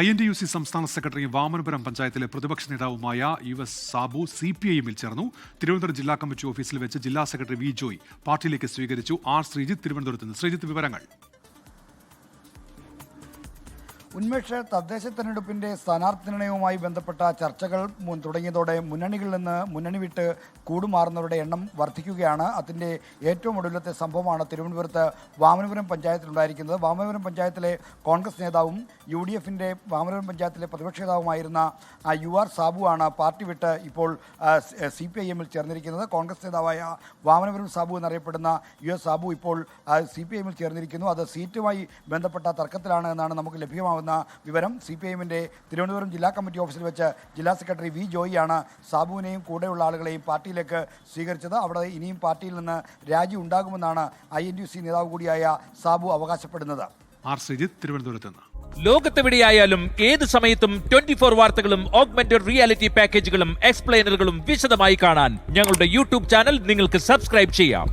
I N T U C സംസ്ഥാന secretary Vamanapuram പഞ്ചായത്തിലെ പ്രതിപക്ഷ നേതാവുമായ U S Sabu C P ഐഎമ്മിൽ ചേർന്നു. തിരുവനന്തപുരം ജില്ലാ കമ്മിറ്റി ഓഫീസിൽ വെച്ച് ജില്ലാ സെക്രട്ടറി വി ജോയ് പാർട്ടിയിലേക്ക് സ്വീകരിച്ചു. ആർ ശ്രീജിത്ത് തിരുവനന്തപുരത്ത് നിന്ന്. ശ്രീജിത്ത് വിവരങ്ങൾ. ഉന്മേഷ് തദ്ദേശ തെരഞ്ഞെടുപ്പിന്റെ സ്ഥാനാർത്ഥി നിർണയവുമായി ബന്ധപ്പെട്ട ചർച്ചകൾ തുടങ്ങിയതോടെ മുന്നണികളിൽ നിന്ന് മുന്നണി വിട്ട് കൂടുമാറുന്നവരുടെ എണ്ണം വർദ്ധിക്കുകയാണ്. അതിന്റെ ഏറ്റവും ഒടുവിലത്തെ സംഭവമാണ് തിരുവനന്തപുരത്ത് വാമനപുരം പഞ്ചായത്തിലുണ്ടായിരിക്കുന്നത് വാമനപുരം പഞ്ചായത്തിലെ കോൺഗ്രസ് നേതാവും യു ഡി എഫിന്റെ വാമനപുരം പഞ്ചായത്തിലെ പ്രതിപക്ഷ നേതാവുമായിരുന്ന യു ആർ സാബു ആണ് പാർട്ടി വിട്ട് ഇപ്പോൾ സി പി ഐ എമ്മിൽ ചേർന്നിരിക്കുന്നത്. കോൺഗ്രസ് നേതാവായ വാമനപുരം സാബു എന്നറിയപ്പെടുന്ന യു എസ് സാബു ഇപ്പോൾ സി പി ഐ എമ്മിൽ ചേർന്നിരിക്കുന്നു. അത് സീറ്റുമായി ബന്ധപ്പെട്ട തർക്കത്തിലാണ് എന്നാണ് നമുക്ക് ലഭ്യമാവുന്ന വിവരം സി പി ഐഎമ്മിന്റെ തിരുവനന്തപുരം ജില്ലാ കമ്മിറ്റി ഓഫീസിൽ വെച്ച് ജില്ലാ സെക്രട്ടറി വി ജോയിയാണ് സാബുവിനെയും കൂടെയുള്ള ആളുകളെയും പാർട്ടിയിലേക്ക് സ്വീകരിച്ചത്. അവിടെ ഇനിയും പാർട്ടിയിൽ നിന്ന് രാജി ഉണ്ടാകുമെന്നാണ് ഐ എൻ യു സി നേതാവ് കൂടിയായ സാബു അവകാശപ്പെടുന്നത്. ആർ ശ്രീജിത്ത് തിരുവനന്തപുരത്ത് നിന്ന്. ലോകത്തെവിടെയായാലും ഏത് സമയത്തും ട്വന്റി ഫോർ വാർത്തകളും ഓഗ്മെന്റഡ് റിയാലിറ്റി പാക്കേജുകളും എക്സ്പ്ലെയിനറുകളും വിശദമായി കാണാൻ ഞങ്ങളുടെ യൂട്യൂബ് ചാനൽ നിങ്ങൾക്ക് സബ്സ്ക്രൈബ് ചെയ്യാം.